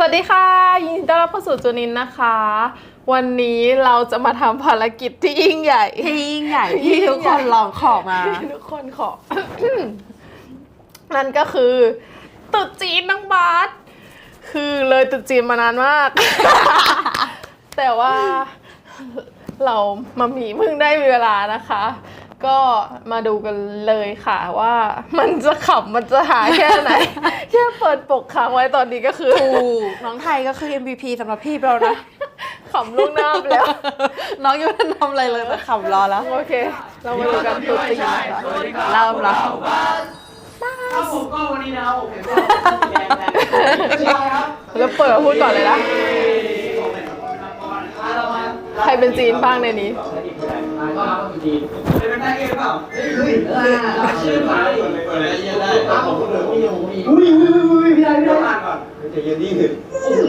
สวัสดีค่ะ ยินดีต้อนรับเข้าสู่จูนินนะคะ วันนี้เราจะมาทำภารกิจที่ยิ่งใหญ่ที่ยิ่งใหญ่ที่ทุกคนลองขอมาที่ทุกคนขอ นั่นก็คือตรุ๊จีนน้องบาสคือเลยตรุ๊จีนมานานมาก แต่ว่าเรามามีเพิ่งได้เวลานะคะ ก็มาดูกันเลยค่ะว่ามันจะขำมันจะหาแค่ไหน แค่เปิดปกค้างไว้ตอนนี้ก็คือถูกน้องไทยก็คือ MVP สำหรับพี่เรานะขำล่วงหน้าไปแล้ว น้องยังไม่ได้ทำอะไรเลยแต่ขำรอแล้ว โอเค เรามาดูกันตรุ๊จีนค่ะเริ่มแล้วครับผมก็วันนี้นะครับผมเห็นว่าแดงแดงใช่ครับแล้วเปิดมาพูดก่อนเลยนะเรามาใครเป็นจีนบ้างในนี้ ก็รับเป็นจีนเป็นได้เองเปล่าเฮ้ยชื่อใครเปิดอะไรเยอะได้ผมพูดเลยไม่อยู่ไม่อยู่อุ้ยอุ้ยอุ้ยพี่ได้พี่ได้อ่านก่อนจะยืนนี่คือโอ้โห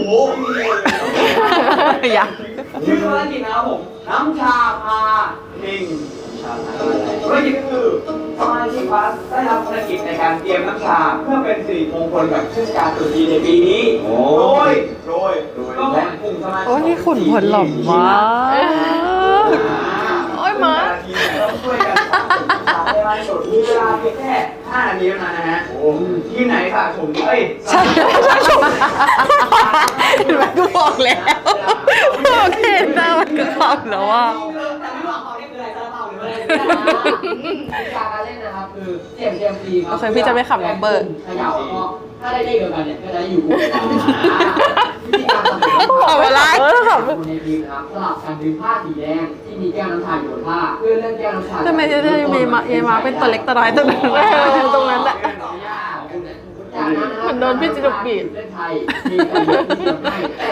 ยังชื่อภารกิจนะครับผมน้ำชาพาเฮงภารกิจก็คือสมาชิกวัดได้รับภารกิจในการเตรียมน้ำชาเพื่อเป็นสิริมงคลกับเทศกาลตรุษจีนในปีนี้ โดย โดยก็แบ่งกลุ่มสมาชิกโอ้นี่ขุนพลหล่อมาก โอ้ยมา ช่วยกันสะสม น้ำชาได้มากที่สุดมีเวลาเพียงแค่5นาทีเท่านั้นนะฮะที่ไหนสะสมเอ้ยใช่เห็นไหมกูบอกแล้วโอเคหน้ามันก็ขำแล้วว่าแต่ไม่บอกเขาเนี่ยคืออะไรซาลาเปาหรืออะไรการเล่นนะครับคือเสียงเซียมซีครับโอเคพี่จะไม่ขับน้องเบิร์ดเขย่าก็ถ้าได้เลขเดียวกันเนี่ยก็จะได้อยู่คู่กันวิ ธีการทำเนี่ยขำอะไรเออขคนในทีมนะครับสลับกันดึงผ้าสีแดงที่มีแก้วน้ำชาอยู่บนผ้าเพื่อเลื่อนแก้วน้ำชาทำไมจะได้มีมาเยมาเป็นตัวเล็กตัวน้อยตัวนั้นเออตรงนั้นแหละเหมือนโดนพี่จินุกบีบ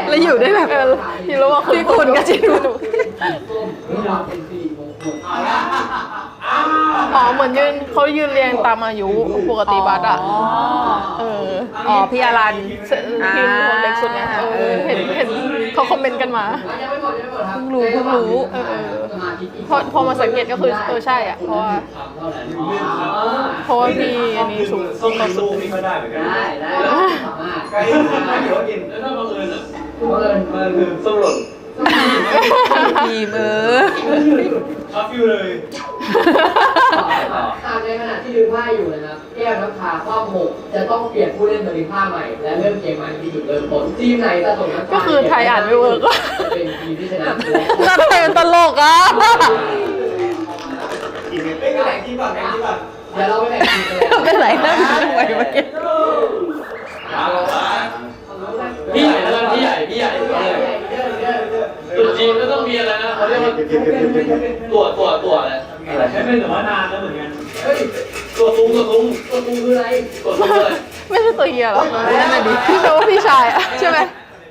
แล้วอยู่ได้แบบเออที่รู้ว่าคือพี่คุณกับจินุกเป็นสีมงคล อ๋อเหมือนยืนเขายืนเรียงตามอายุปกติบัตรอะ เอออ๋อพี่อารันทีมคนเล็กสุดเนี่ยเออเห็นเห็นเขาคอมเมนต์กันมายังไม่หมดยังไม่หมดครับเพิ่งรู้เพิ่งรู้เออเออพอพอมาสังเกตก็คือเออใช่อะเพราะว่าเพราะว่าพี่อันนี้สูงส้มในลูกนี่ก็ได้เหมือนกันได้ได้สามารถใกล้ไม่เดี๋ยวกินแล้วถ้าบังเอิญอะผู้เอิญมันคือส้มหล่นทีมเออ คาฟิวเลยหากในขณะที่ดึงผ้าอยู่นะครับ แก้วน้ำชาคว่ำหกจะต้องเปลี่ยนผู้เล่นมาดึงผ้าใหม่ และเริ่มเกมใหม่ที่จุดเริ่มต้นทีมไหนสะสมน้ำชาก็คือไทยอ่านไม่เวิร์กจะเป็นทีมที่ชนะน่าจะเป็นตลกอะกินไม่ก็แบ่งกินก่อนแบ่งกินก่อนเดี๋ยวเราไปแบ่งทีมกันเลยเป็นไรนั่งทำไมเมื่อกี้พี่ใหญ่แล้วกันพี่ใหญ่พี่ใหญ่ ตุ๊จีนก็ต้องมีอะไรนะเขาเรียกว่าตัวตัวตัวอะไรใช้เป็นแต่ว่านานแล้วเหมือนกันเฮ้ยตัวตุ้งตัวตุ้งตัวกูคืออะไรตัวตุ้งเลยไม่ใช่ตัวเฮียหรอนั่นน่ะดิพี่แปลว่าพี่ชายอะใช่ไหม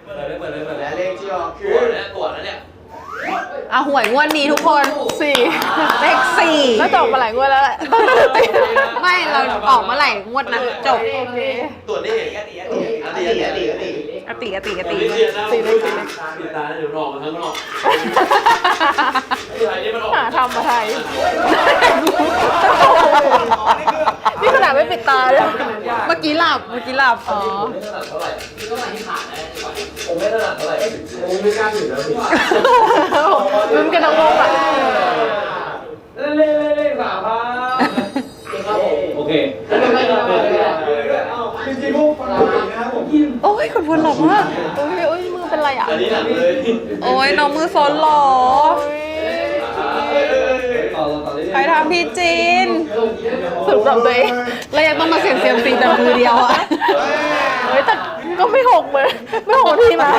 เปิดเลยเปิดเลยเปิดเลยและเลขที่ออกคืตัวอเนี่ยตัวนั้นเนี่ยอะหวยงวดนี้ทุกคนสี่เลขสี่แล้วจะออกมาหลายงวดแล้วแหละไม่เราออกเมื่อไหร่งวดนั้นจบโอเคตัวนี้อติอติอติอติอติ อติอติอตัวตินี้เรียนนะตีเลยตีเลยตีตาเดี๋ยวรอมันทั้งนอกไอ้นี่มันออกหาทำมาไทยนี่ขนาดไม่ปิดตาเลยเมื่อกี้หลับเมื่อกี้หลับอ๋อไม่ถนัดเท่าไหร่ก็มาที่ขาดนะผมไม่ถนัดเท่าไหร่ผมไม่กล้าถือแล้วสิลุ้นกันทั้งวงอะเล่นเล่นเล่นสามพันครับผมโอเคแล้วก็ไม่ได้เลยจริงๆพวก คนปกตินะครับผมโอ้ยคุณพลหล่อมากโอ้ยโอ้ยมือเป็นไรอะ อันนี้หนักเลยโอ้ยน้องมือซนหล่อต่อต่อเรื่อยใครทำพี่จีนสุดสำตัวเองแล้วยังต้องมาเสี่ยงเซียมซีแต่มือเดียวอะเฮ้ยแต่ก็ไม่หกเหมือนไม่หกทีนะ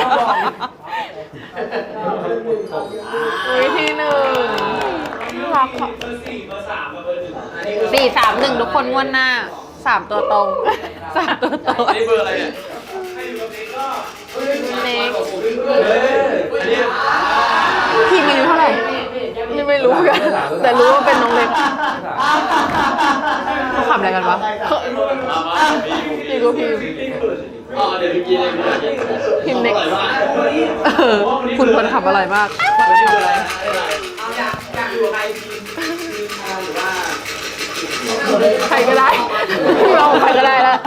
เฮ้ยทีหนึ่งรักค่ะเบอร์สี่เบอร์สามเบอร์หนึ่งสี่สามหนึ่งทุกคนงวดหน้าสามตัวตรงสามตัวตรง อันนี้เบอร์อะไรเนี่ย เน็กอันนี้ทีมอายุเท่าไหร่นี่ไม่รู้กัน แต่รู้ว่าเป็นน้องเล็กเขาขำอะไรกันวะมามามีพี่กูพิมพ์อ๋อเดี๋ยวพี่กินเองพิมพ์เน็กอร่อยมากเออคุณพลขำอร่อยมากวันนี้เบอร์อะไรอยากอยากอยู่กับใครทีมทีมหรือว่าใครก็ได้เราใครก็ได้แล้ว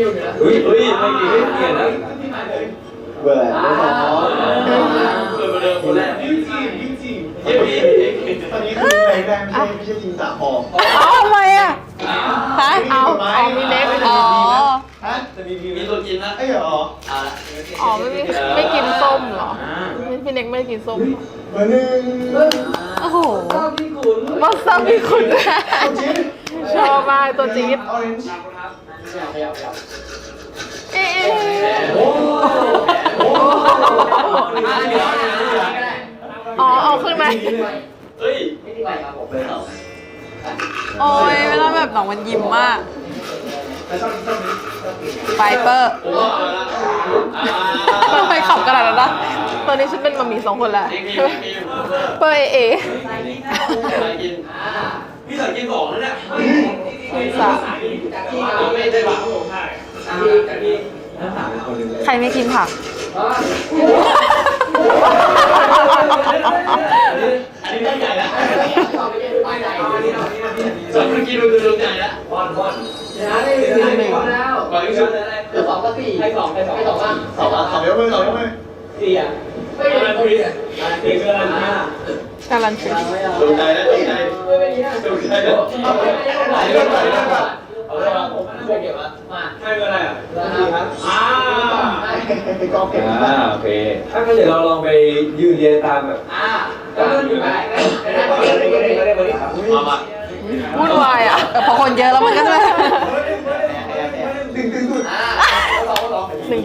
หน่อยไม่เร็วอยู่นะเฮ้ยเฮ้ยไม่ดีไม่เปลี่ยนนะเบอร์เบอร์สองเปิดประเดิมคนแรกยูจียูจีเยี่ยมพี่ตอนนี้คือเพลงแรกไม่ใช่ไม่ใช่ทีมสามพอเอาทำไมอะฮะเอาเอามีเล็กอ๋อฮะจะมีพีมีตัวกินนะไอ้เหรออ่าอ๋อไม่มีไม่กินส้มเหรอพี่เน็กไม่กินส้มเหรอเบอร์หนึ่งโอ้โหวาซาบิคุณจิ๊บชอบมากตัวจี๊ดออเรนจ์ เอ๊ะโอ้โหอ๋อเอาเครื่องในเฮ้ยโอ้ยเวลาแบบหนองมันยิ้มมากไฟเปอร์มว่าเอาละอ่าทำไมขำขนาดนั้นนะตอนนี้ฉันเป็นมัมมี่สองคนแล้วเด็กมีเด็กมีเปย์เอรกินพี่สังกินสองแล้วเนี่ย สามไม่ได้ปะใครไม่กินผัก อันนี้ต้องใหญ่แล้วสองเมื่อกี้ดูดูใหญ่แล้วบอลบอลหนึ่งก่อนที่ชุดสองกับสี่ให้สองให้สองให้สองบ้างสองสองยกมือสองยกมือสี่อะไม่ได้พอดีอะสี่คืออะไรนะการันตีตกใจแล้วตกใจ ตกใจแล้วไหลเลื่อนไหลเลื่อนแบบเอาละผมช่วยเก็บอะมาให้เป็นอะไรอะอ่าไปกองเก็บอ่าโอเค ถ้างั้นเดี๋ยวเราลองไปยืนเรียงตามแบบอ่าก็เริ่มอยู่ได้มามาวุ่นวายอะแต่พอคนเยอะแล้วมันก็จะ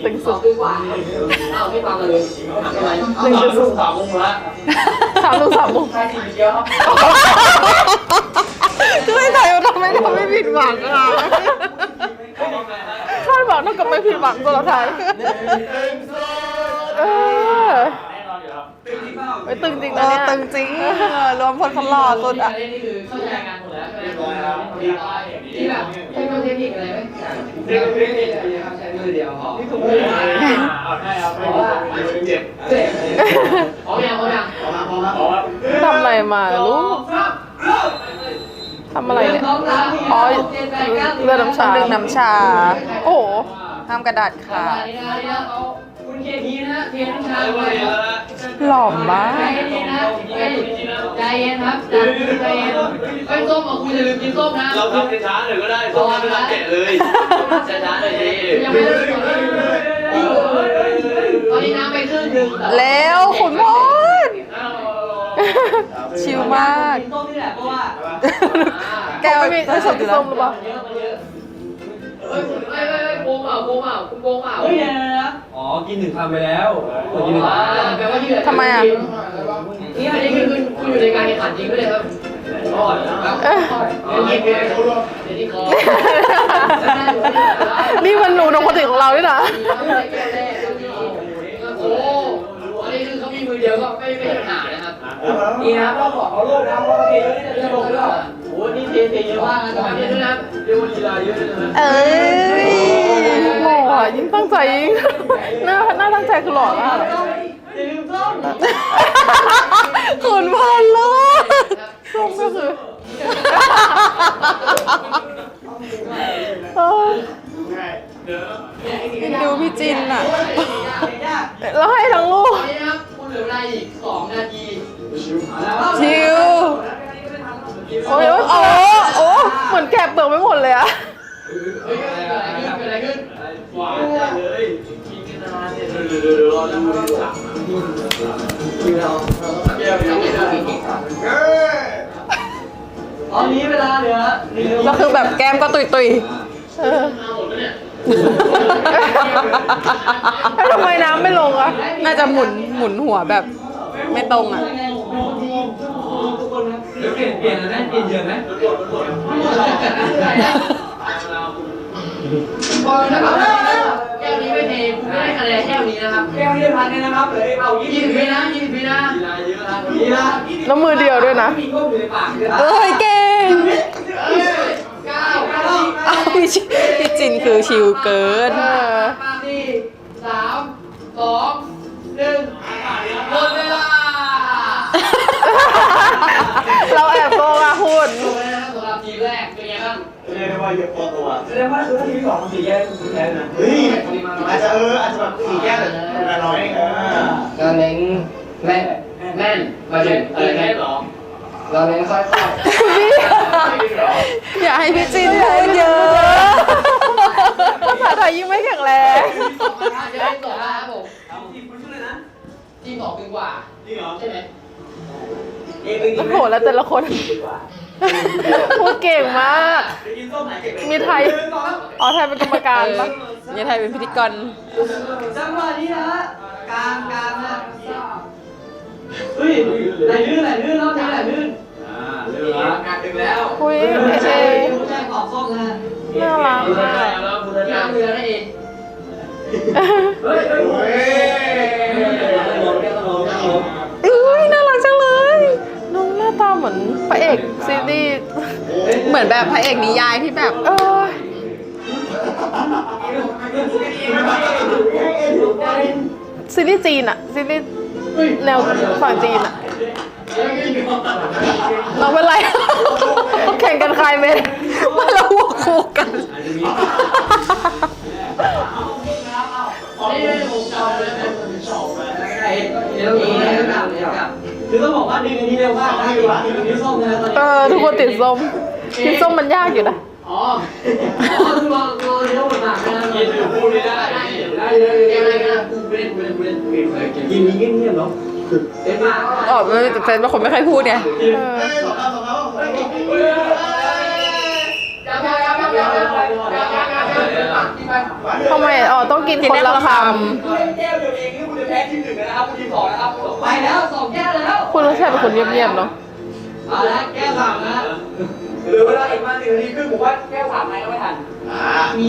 ตึงสุดเอาไม่ฟังเลยหนึ่งตึงสุดสามโมงละสามลูกสามมุมคือไม่ใส่มันทำไม่ทำไม่ผิดหวังอะคาดหวังเท่ากับไม่ผิดหวังตัวเราไทยเออ ไม่ตึงจริงเอนะอเนี่ยตึงจริงเออรวมคนคนหล่อสุดอะ นี่คือเข้าใจงานหมดแล้วใช่ไหมที่แบบไม่ต้องเทคนิคอะไรไหมเด็กเด็กเด็กใช้มือเดียวพอถูกเลยเอาให้เอาเพราะว่าเจ็บพร้อมยังพร้อมยังเพราะว่าทำอะไรมาลูกทำอะไรเนี่ย อ๋อเลือดน้ำชาดื่มน้ำชา โอ้โหห้ามกระดาษค่ะนี่นะนี่นะเอาคุณ เคทีนะเทียนน้ำชาอะไรไปวะเนี่ยหล่อมากใจเย็นนะใจเย็นครับใจเย็นไอ้ส้มของคุณอย่าลืมกินส้มนะเราทำช้าหน่อยก็ได้เพราะว่าไม่ต้องแกะเลยช้าๆหน่อยดิยังไม่เลิกตอนนี้น้ำไปครึ่งหนึ่งแล้วคุณพลชิลมากกินส้มนี่แหละเพราะว่าแก้วไม่มีไม่สดอยู่แล้ส้วมหรือเปล่าเยอะมันเยอะเฮ้ยไม่ไม่ไม่โกงเปล่าโกงเปล่าคุณโกงเปล่าเฮ้ยนะอ๋อ กินหนึ่งคำไปแล้วกดกินหนึ่งคำแปลว่าที่เหลือทำไมอะ นี่อันนี้คือคุณคุณอยู่ในการแข่งขันจริงไม่เลยครับอ๋อครับเดี๋ยวยิงเลยเดี๋ยวที่คอนี่มันหนูนงปกติของเราด้วยนะโอ้อันนี้คือเขามีมือเดียวก็ไม่ไม่มีปัญหานะครับนี่นะต้องขอเขาโลกนะเพราะว่าเทเยอะจะลงด้วยโอ้นี่เทเทเยอะว่ามากงานสมัยนี้ด้วยนะเรียกว่าลีลาเยอะเลยนะเอ้ยหล่ อะยิ่งตั้งใจยิ่งหน้าหน้าตั้งใจคือหล่อมากคุณพลลูกส้มก็คือดูพี่จินอะแล้วให้ทั้งลูกคุณเหลือเวลาอีก2นาทีชิลโอ้ยโอ้โอ้เหมือนแกะเปลือกไม่หมดเลยอะ เดี๋ยวเดี๋ยวเดี๋ยวรอดูเดี๋ยวเดี๋ยวเดี๋ยวเอ้ยตอนนี้เวลาเหลือหนึ่งแล้วคือแบบแก้มก็ตุยตุยเออแล้วทำไมน้ำไม่ลงอะน่าจะหมุนหมุนหัวแบบ ไม่ตรงอะเดี๋ยวเปลี่ยนเปลี่ยนนะเปลี่ยนเยอะไหมพอแก้ว เทคุณไม่ได้คะแนนแก้วนี้นะครับแก้วนี่พันเนี่ยนะครับเลยเอายี่ยี่สิสิบบวิวินะนะยี่สิบวินะลีลาเยอะนะลีลาแล้วมือเดียวด้วยนะ มีก้มอยู่ในปากเลยเอ้ยเก่งเก้าเก้าอ้าวพี่จิพี่จินคือชิลเกินห้าสี่สสามสองหนึ่งหมดเวลาเราแอบโกงอะคุณจ เรียกได้ว่าเยอะพอตัวแสดงว่าคือถ้าทีมสองสี่แยกคุณแพ้นะเฮ้ยอาจจะเอออาจจะแบบสี่แก้วแต่คนละน้อยเออเราเน้นแม่นแม่นมาถึงอะไรแม่นหรอเราเน้นค่อยๆอย่าให้พี่จินพูดเยอะภาษาไทยยิ่งไม่แข็งแรงจะเล่นต่อนะครับผมทีมคุณชื่ออะไรนะทีมสองดีกว่าจริงเหรอใช่ไหมเองเป็นโอ้โหแล้วแต่ละคน พูดเก่งมากไปกินส้มไหนเก็บไปมีไทย อ๋อไทยเป็นกรรมการปะอย่าไทยเป็นพิธีกร จังหวะนี้นะฮะกลางกลางนะเฮ้ยไหลลื่นไหลลื่นรอบนี้ไหลลื่นอ่าเริ่มละงานถึงแล้วคุยเอไม่ใช่เอไม่ใช่ขอบส้มนะน่ารักคุณมากได้แล้วคุณได้ย่างเรือนั่นเองเฮ้ยเฮ้ยเฮ้ยอุ้ย ตาเหมือนพระเอกซีรีส์เหมือนแบบพระเอกนิยายที่แบบ เออซีรีส์จีนอะซีรีส์แนวฝั่งจีนอะน้องเป็นไร แข่งกันใครเป็นมาแล้วหัวโคกัน คือต้องบอกว่าดึงอันนี้เร็วมากนะคือว่าดีส้มนะตอนนี้เออทุกคนติดส้มติดส้มมันยากอยู่นะอ๋ออ๋อคือว่าเราเร็วหนักนะเย็นอยู่พูดไม่ได้ได้เลยอะไรกันกูเล่นกูเล่นกูเล่นกูเล่นเลยกินนี้เงียบๆเนาะเต็มมากอ๋อแต่เป็นคนไม่ค่อยพูดไงทำไมอ๋อต้องกินคนละคำ พ้ทีมหนึ่งนะครับคุณทีมสองนะครับไปแล้วสองแก้วแล้วำคุณรู้ใช่เป็นคนเงียบๆเนาะเอาละแก้วสามนะเหลือเวลาอีกมาหนึ่งนาทีครึ่งผมว่าแก้วสามไหนก็ไม่ทันมี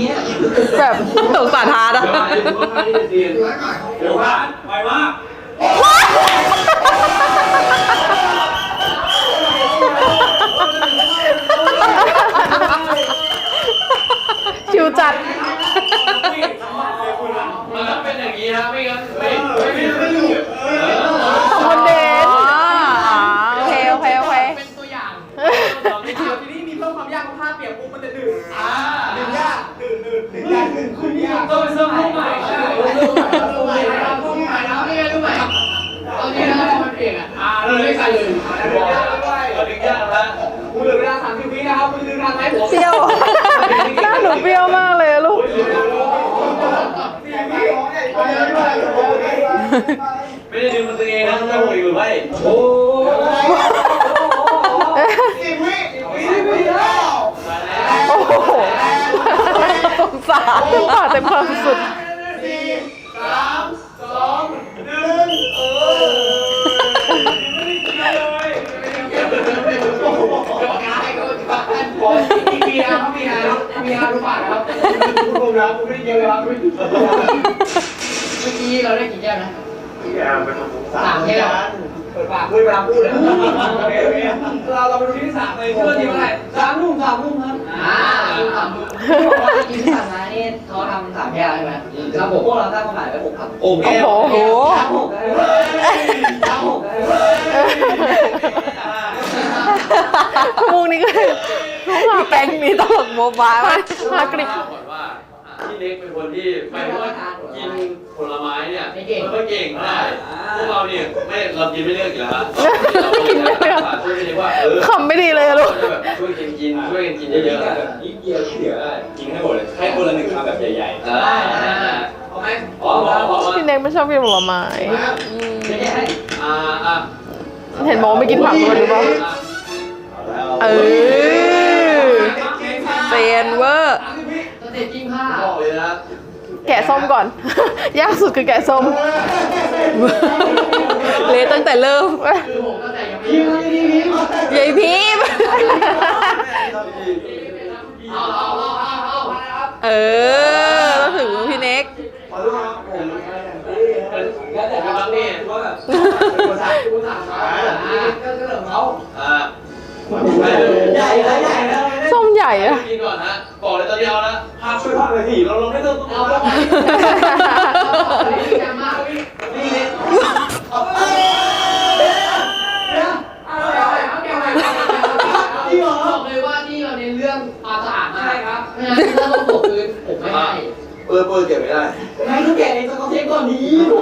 แบบสงสารทาร์ดอะเดี๋ยวมาดูว่าใครจะเรียนเร็วมากไวมากชิวจัด มันต้องเป็นอย่างนี้ฮะไม่งั้นไม่ไม่ไม่ไม่อยู่ คนเด่น อ๋อโอเคโอเคโอเค เป็นตัวอย่าง ทีนี้มีเพิ่มความยากของภาพเปียกปุ๊บมันจะดื่มอ่าดื่มยากดื่มดื่มดื่มยากดื่มคุณยาก ต้องไปเสริมรูปใหม่ใช่ รูปใหม่รูปใหม่นะครับรูปใหม่นะครับนี่ไงรูปใหม่ตอนนี้นะครับมันเปลี่ยนอะอ่าเราไม่ใส่เลย ดื่มยากด้วย เราดึงยากนะ คุณเหลือเวลาสามสิบวินะครับคุณดึงทางไหนผม เปรี้ยว หน้าหนูเปรี้ยวมากเลยอะลูก ไม่ได้ดึงมันตัวเองนะต้องหัวอยู่ไว้ โอ้ สิบวิ สิบวิแล้ว โอ้โห สงสารป่าเต็มความสุดสี่สามสองหนึ่งเออมีอาครับมีอาครับมีอารูปใหม่ครับผมรักคุณไม่เยอะครับเมื่อกี้เราได้กี่แก้วนะสามแก้ว ปิดปากคุยเวลาพูดเลยเราเราไปดูที่สามเลยชื่อทีมอะไรสามนุ่มสามนุ่มครับอ่าดูทำบอกว่ากินที่ผ่านมานี่เขาทำสามแก้วใช่ไหมครับผมพวกเราตั้งคำถามไว้หกครับโอ้แก้โอ้วโหสามหกสามหกมุกนี้ก็ทุกหาแป้งมีตลกโมบายมากหากริบก่อนว่าพี่เล็กเป็นคนที่ไม่ว่ากินผลไม้เนี่ย ไม่เก่งไม่เก่งได้พวกเราเนี่ยไม่เรากินไม่เลือกอยู่แล้วเรากินไม่เลือกช่วยพี่เล็กว่าเออขำไม่ดีเลยอะลูกจะแบบช่วยกินกินช่วยกันกินเยอะๆยิ่งเกียร์ที่เหลือได้กินให้หมดเลยให้คนละหนึ่งคำแบบใหญ่อ่าเอาไหมอ๋ออ๋ออ๋อพี่เน็กไม่ชอบกินผลไม้อ่าอ่าเห็นบอกว่าไม่กินผักด้วยหรือเปล่าเออเซียนเวอร์สเต็ปจิ้มผ้าบอกเลยนะ แกะส้มก่อน ยากสุดคือแกะส้ม เละตั้งแต่เริ่มยายพิมเออต้องถึงพี่เน็กส้มใหญ่อะ บอกเลยตอนนี้เอาละภาพช่วยภาพเลยสิเราลงไม่ต้องเอาเอาแล้วไปเลยบอกเลยว่าที่เราเน้นเรื่องความสะอาดมากครับไม่งั้นถ้าเราปกพื้นผมไม่ให้เปิดเปิดเก็บไม่ได้ให้ทุกแกเองต้องเทคก่อนนี้ดู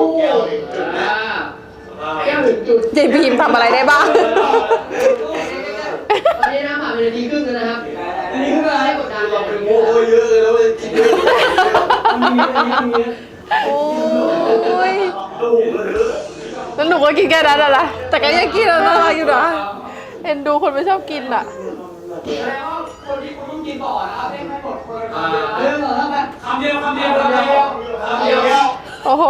อ่าแก้วถึงจุดยายบีมทำอะไรได้บ้างตอนนี้น้ำผ่านไปนาทีครึ่งแล้วนะครับ นาทีครึ่งแล้วให้กดดันลองไปโอ้โหเยอะเลยแล้วเลยกินเยอะโอ้ยแล้วหนูก็กินแค่นั้นอะนะแต่ก็ยังกินแล้วน่ารักอยู่นะเอ็นดูคนไม่ชอบกินอะคนที่คุณต้องกินก่อนนะครับให้หมดคนอ่าเรื่องเหรอครับคำเดียวคำเดียวคำเดียวคำเดียวโอ้โห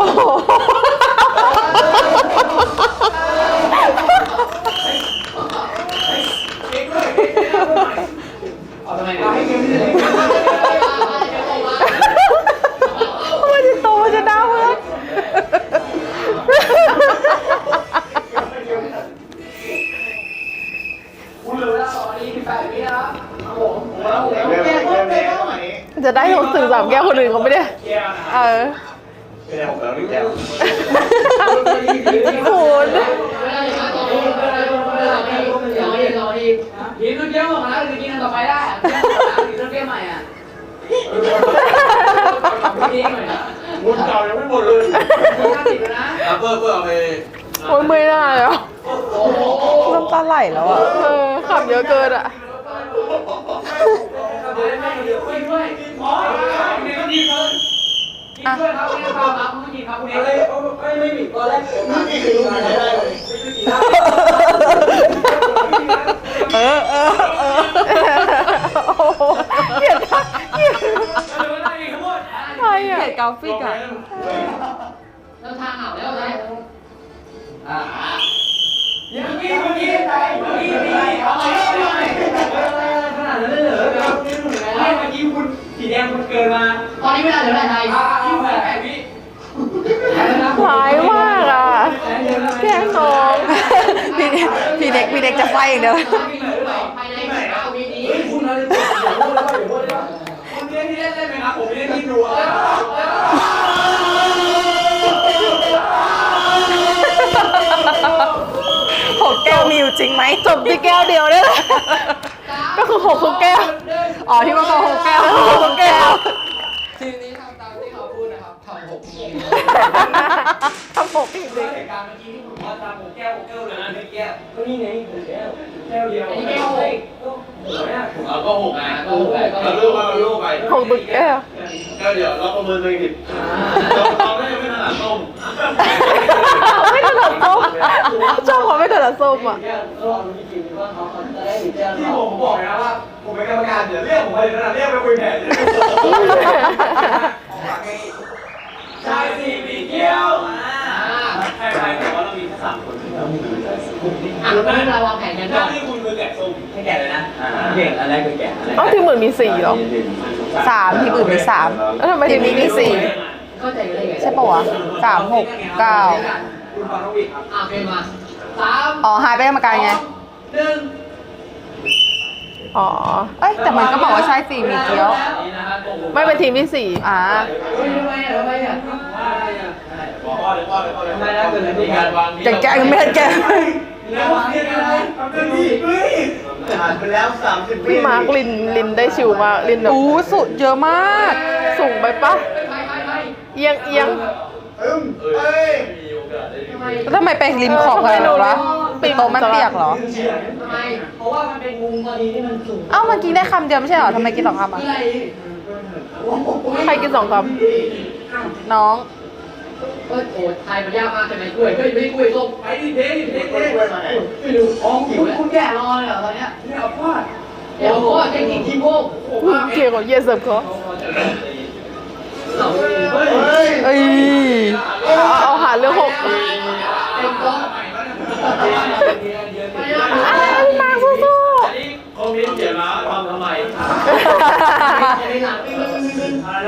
เอาทำไมครับให้เกมที่ไหนมันจะโตมันจะน่าเพื่อนคุณเหลือเวลาต่อนี้ที่แปดวินะครับผมผมแล้วผมเริ่มแก้เริ่มแก้เริ่มเข้ามานี้จะได้หกถึงสามแก้วคนอื่นเขาไม่ได้เออไม่ได้ผมแล้วหนึ่งแก้วคุณเวลาอย่างนั้นต่อนี้เวลาเวลาที่รออีกรออีกยิงลูกเกี้ยวออกมาแล้วจะกินกันต่อไปได้อะกินลูกเกี้ยวใหม่อะ กินใหม่นะมุนเก่ายังไม่หมดเลยห้าสิบนะอะเปิดเปิดเอาไปโอ้ยไม่ได้เหรอโอ้โหน้ำตาไหลแล้วอะเออขับเยอะเกินอะกินด้วยกินพอกินก็ดีเลยกินด้วยครับกินข้าวครับไม่กินครับคุณเอ๋ไม่ไม่มีตอนแรกผมนี่คือลูกไม่ได้เลยเออเออเออโอ้โหเกลียดเกลียด ใครอะเกลียดกราฟิกอะแล้วทางอ่าแล้วไงเมื่อกี้เมื่อกี้เมื่อกี้มีเอาไปเอาไปขนาดนั้นเลยเหรอไม่เมื่อกี้คุณสีแดงคุณเกินมา ตอนนี้เวลาเหลือเท่าไหร่ไทยที่แปดวิร้ายมากอะแกล้งน้องพี่เด็กพี่เด็กจะไฟอย่างเดียวภายว ผมไม่ได้ที่ดูอะหกแก้วมีอยู่จริงไหมจบที่แก้วเดียวเนี่ยแหละก็คือหกทุกแก้ว อ๋อที่มันบอกหกแก้วหกแก้ว ทีนี้ทำตามที่เขาพูดนะครับทำหกทีทำหกจริงเหตุการณ์เมื่อกี้ที่ ผมว่าตามผมแก้วแก้วเลยนะเมื่อกี้ก็นี่ไงผมแก้วแก้วเดียวอันนี้แก้วหกโอ้ยอะเอาก็หกไงเราลือกว่าเราลือกไปหกทุกแก้วก็เดี๋ยวเราประเมินตัวเองดิเราเราไม่ไม่ถนัดต้มไม่ถนัดส้มชอบเขาไม่ถนัดส้มอะแก้วก็ลองมีจริงว่าเขาจะได้ที่ผมบอกนะว่าผมเป็นกรรมการเดี๋ยวเรียกผมมาเลยนะเรียกไปคุยแผนชายสี่ปีเกี้ยว ใครใครแต่ว่าเรามีแค่สามคนอะแล้วเราวางแผนกันหก่น้าอนที่คุณคือแกะส้มให้แกะเลยนะเก่งอันแรกคือแกะเอ้าที่เหมือนมีสี่เหรอสามทีมอื่นมีสามแล้วทำไมทีมนี้มีสี่เข้าใจกันได้ไงใช่ปะวะสามหกเก้าคุณฟังน้องวิครับอะเป็นมาสามอ๋อหายไปกรรมการไงหนึ่ง อ๋อ เอ้ยแต่มันก็บอกว่าใช่สี่มีเกี๊ยว ไม่เป็นทีมที่สี่อ่าเฮ้ยทำไมอะทำไมอะพ่อเลยพ่อเลยพ่อเลยไม่ได้เป็นอะไรมีการวางแกแกยังไม่ทันแกแล้ววางเนี่ยอะไรทำเรื่องนี้เฮ้ยผ่านไปแล้วสามสิบวิพี่มาร์กลินลินได้ชิวมากลินแบบอู้สุดเยอะมาก สูงไปปะไปไปไปเอียงเอียงอึ้มเอ้ยมีโอกาสได้ทำไมแล้วทำไมไปริมขอบกันวะ ปิดโต๊ะมันเปียกเหรอทำไมเพราะว่ามันเป็นมุมพอดีที่มันสูงเอ้าเมื่อกี้ได้คำเดียวไม่ใช่เหรอทำไมกินสองคำอะ อะไรใครกินสองคน้อง เอ้ยโอ้ไทยมันยากมากใช่ไหมกล้วยเฮ้ยไม่กล้วยส้มไปดิเด้ดิเด้กล้วยเด้กล้วยมาไงไม่รู้อ๋อคุณคุณแก่รอเลยเหรอตอนเนี้ยเนี่ยเอาพลาดเดี๋ยวผมว่าเทคนิคทีโม่ำเกี่ยวกับเยสเซิร์ฟเขาเฮ้ยเฮ้ยเอ้ยเอาเอาหาเรื่องหก เต็มโต๊ะไมาสู้อันนี้คอมเมนต์เขียนมาทำทำไมอะไรน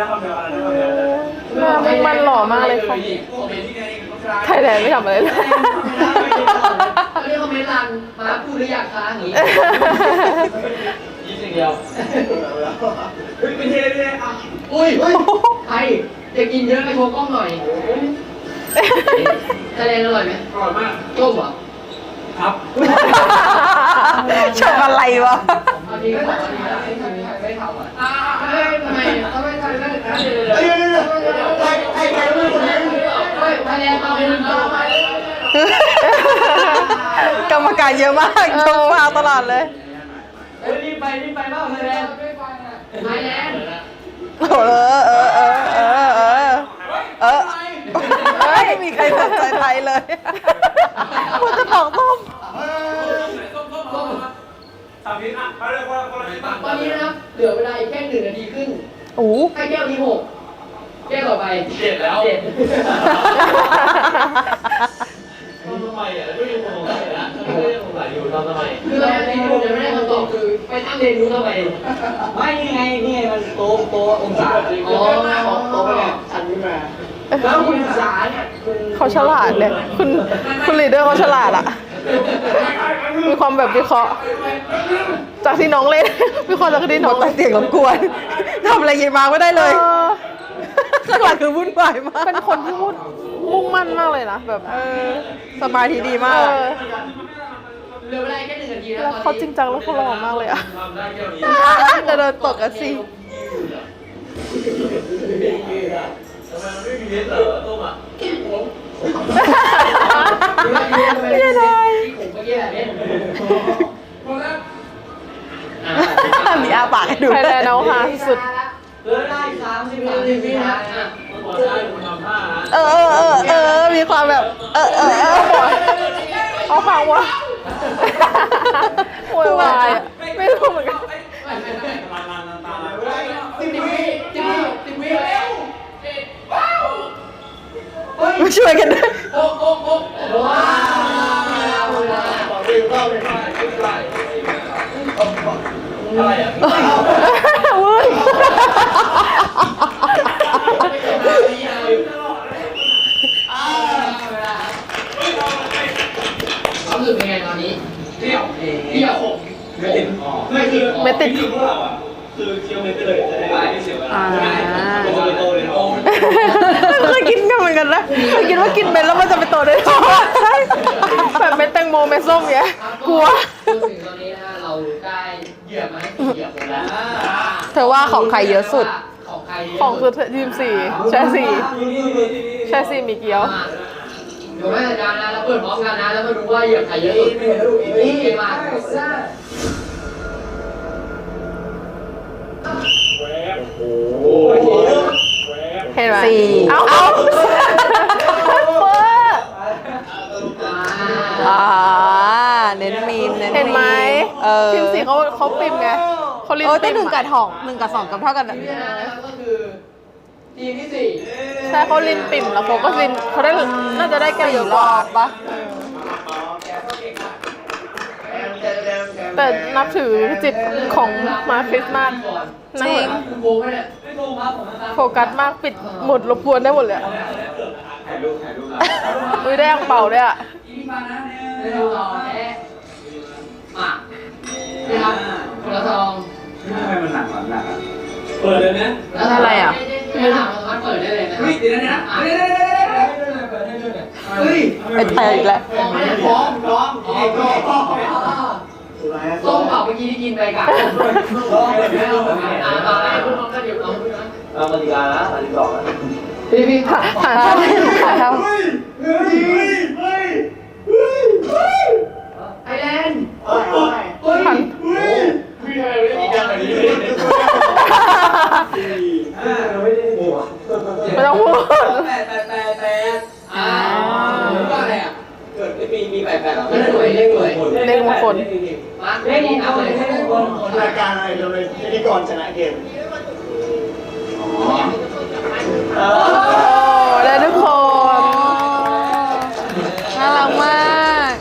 ะคำเดียวอะไรนะคำเดียวๆหน้ามึงมันหล่อมากเลยค่ะไทยแลนด์ไม่ทำอะไรเลยเรียกคอมเมนต์รันมาพูดหรือยังคะอย่างนี้ยี่สิบไงดียวเฮ้ยเป็นเทเลยอะอุ้ยใครจะกินเยอะไปโชว์กล้องหน่อยทะเลอร่อยไหมอร่อยมากต้มเหรอ ครับ ชมอะไรวะเอาดีก็บอกเอาดีนะไม่ทำอะทำไมทำไมทำไมทำไมเฮ้ยเดี๋ยวเดี๋ยวเดี๋ยวใครใครใครรู้คนนี้เฮ้ยทะเลเอาไปเลยเอาไปกรรมการเยอะมากชมฟาวตลอดเลยเฮ้ยรีบไปรีบไปบ้างทะเลไม่ฟังอะไทยแลนด์เออเออเออเออเออเออเฮ้ย ไม่มีใครสนใจไทยเลยคุณจะบอกต้มสามพิษอะมาเลยคนละคนละชิ้นตอนนี้นะครับ เหลือเวลาอีกแค่หนึ่งนาทีครึ่งโอ้ให้แก้วที่หกแก้วต่อไปเจ็ดแล้วเจ็ดทำทำไมอะไม่มีคนสงสัยนะไม่ได้สงสัยอยู่ทำทำไมคือเราไม่รู้ยังไม่ได้คำตอบคือไปตั้งเรียนรู้ทำไมไม่นี่ไงนี่ไงมันโตโตองศาอ๋อโต๊ะไปไงชันขึ้นมาแล้วคุณศึกษาเนี่ย เขาฉลาดเลยคุณคุณลีดเดอร์เขาฉลาดอะมีความแบบวิเคราะห์จากที่น้องเล่นวิเคราะห์จากที่น้น้อองงแต่เสียงรบกวนทำอะไรยายมาไม่ได้เลยเออข้างหลังคือวุ่นวายมากเป็นคนที่มุ่งมุ่งมั่นมากเลยนะแบบเออสมาธิดีเอมากอเหลือเวลาแค่หนึ่งนาทีนะแล้วตอนนี้เขาจริงจังแล้วเขาหล่อมากเลยอะทำได้แค่นี้จะโดนตกกันสิทำไมมันไม่มีเม็ดเหรอต้มอะไม่ได้เลยผมเมื่อกี้แหละเนี่ยมีอาปากให้ดูไทยแลนด์เอาฮาสุดเหลือได้สามสิบนาทีนะมันบอกได้คุณทำท่านะเออเออเออเออมีความแบบ เออเออเออเอาฟังวะโวยวายอะไม่รู้เหมือนกัน สิบวิสิบวิสิบวิเร็ว มาช่วยกันด้วยโอ้โอ้โอ้ว้าวเวลาอะไรอะเว้ยความรู้สึกเป็นไงตอนนี้เที่ยวเที่ยวหกไม่ติดไม่คือไม่ติดพวกเราอะคือเคี้ยวเม็ดไปเลยจะได้ไม่เสียเวลาอ่าโต เคยกินกันเหมือนกันนะเคยกินว่ากินเม็ดแล้วมันจะไปโตได้ท้อใช่แบบเม็ดแตงโมเม็ดส้มเงี้ยกลัวจนถึงตอนนี้นะเราได้เหยื่อมาให้กี่เหยื่อคนแล้วเธอว่าของใครเยอะสุด ของใครของคือทีมสี่ใช่สี่ใช่สี่มีเกี๊ยว เดี๋ยวไม่สัญญาณนะแล้วเปิดพร้อมกันนะแล้วมาดูว่าเหยื่อใครเยอะสุดนี่มาเห็น ไหมสี่เอ้าเอ้าเฟอร์อ่าเน้นมีมเน้นเห็นไหมเออทีมสี่เขาเขาปิ่มไงเขาลินเออแต่ปิ่มหนึ่งกับสองหนึ่งกับสองกับเท่ากันอะนี่นะครับก็คือทีมที่สี่ใช่เขาลินปิ่มแล้วเขาก็ลินเขาได้น่าจะได้แก้วเยอะกรว่าอบปะแต่นับถือจิตของมาคริสมากจริงโกงไม่ได้ โฟกัสมากปิดหมดรบกวนได้หมดเลยอะถ่ายรูปถ่ายรูปอุ้ยได้อ่างเป่าด้วยอะไม่ต้องรอแค่มานี่ครับคนละซองทำไมมันหนักหนักอะเปิดเลยนะอะไรอะ ไม่ถามสามารถเปิดได้เลยนะเฮ้ยเดี๋ยวนะอะเดี๋ยวนะเปิดให้ด้วยเฮ้ยไอ้ไทยอีกแล้วของไม่ได้ฟ้องร้องอ๋อส้มเป่าเมื่อกี้ที่กินไปกับร้องเลย เอาปฏิกานะปฏิกรนะพี่พี่หาหาเท่าหาเท่าไอแลนด์หันไม่ใช่ไม่ได้การแบบนี้เลยอ่าเราไม่ได้หัวไม่ต้องพูดแปดแปดแปดแปดอ่าก็อะไรอะเกิดปีมีแปดแปดหรอเลขสวยเลขสวยเลขมงคลมาเลขนี้เอาเลยเลขมงคลรายการอะไรเราเลยพิธีกรชนะเกม โอ้ได้ทุกคน น่ารักมาก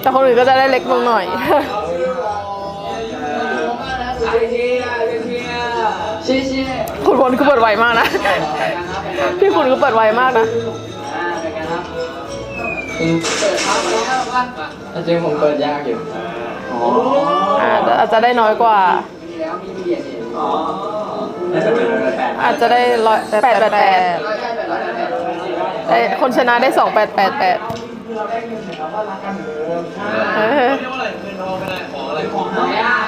แต่คนอื่นก็จะได้เล็กลงหน่อยเชี่ยเชี่ยคุณพลคือเปิดไวมากนะ พี่คุณคือเปิดไวมากนะจริงผมเปิดยากอยู่อ่าอาจจะได้น้อยกว่ามีแล้วมีมีเดียเนี่ยอ๋อ อาจจะได้ร้อยแปดแปดแปดได้คนชนะได้สองแปดแปดแปดเรียกว่าอะไรเงินทองก็ได้ขอะไรของไม่ได้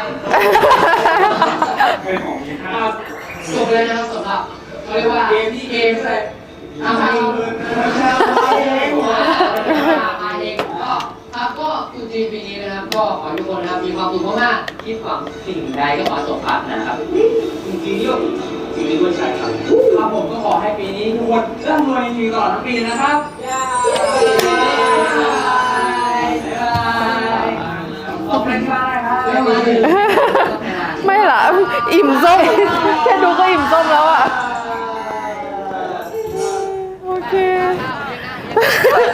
เงินของมีค่าจบเลยนะครับสำหรับเขาเรียกว่าเกมที่เกมเลยเอาไม ครับก็ตุจีปีนี้นะครับ ก็ขอให้ทุกคนนะครับมีความสุขมากๆคิดหวังสิ่งใดก็ขอสมปรารถนะครับจริงๆที่แบบจริงๆด้วยใช่ครับครับผมก็ขอให้ปีนี้ทุกคนร่ำรวยจริงๆตลอดทั้งปีนะครับขอบคุณครับไม่ล่ะอิ่มส้มแค่ดูก็อิ่มส้มแล้วอะโอเคข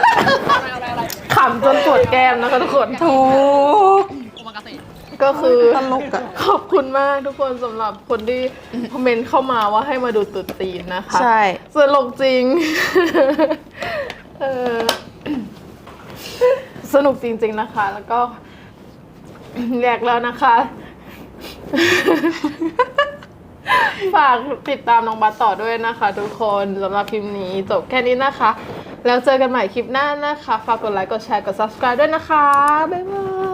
ำจนปวดแก้มนะคะทุกคนถูกก็คือตลกอะขอบคุณมากทุกคนสำหรับคนที่คอมเมนต์เข้ามาว่าให้มาดูตุ๊ดตีนนะคะใช่ สนุกจริง เออสนุกจริง ๆนะคะ แล้วก็แยกแล้วนะคะ ฝากติดตามน้องบัสต่อด้วยนะคะ ทุกคนสำหรับคลิปนี้จบแค่นี้นะคะ แล้วเจอกันใหม่คลิปหน้านะคะ ฝากกดไลค์ กดแชร์ กด subscribe ด้วยนะคะ บ๊ายบาย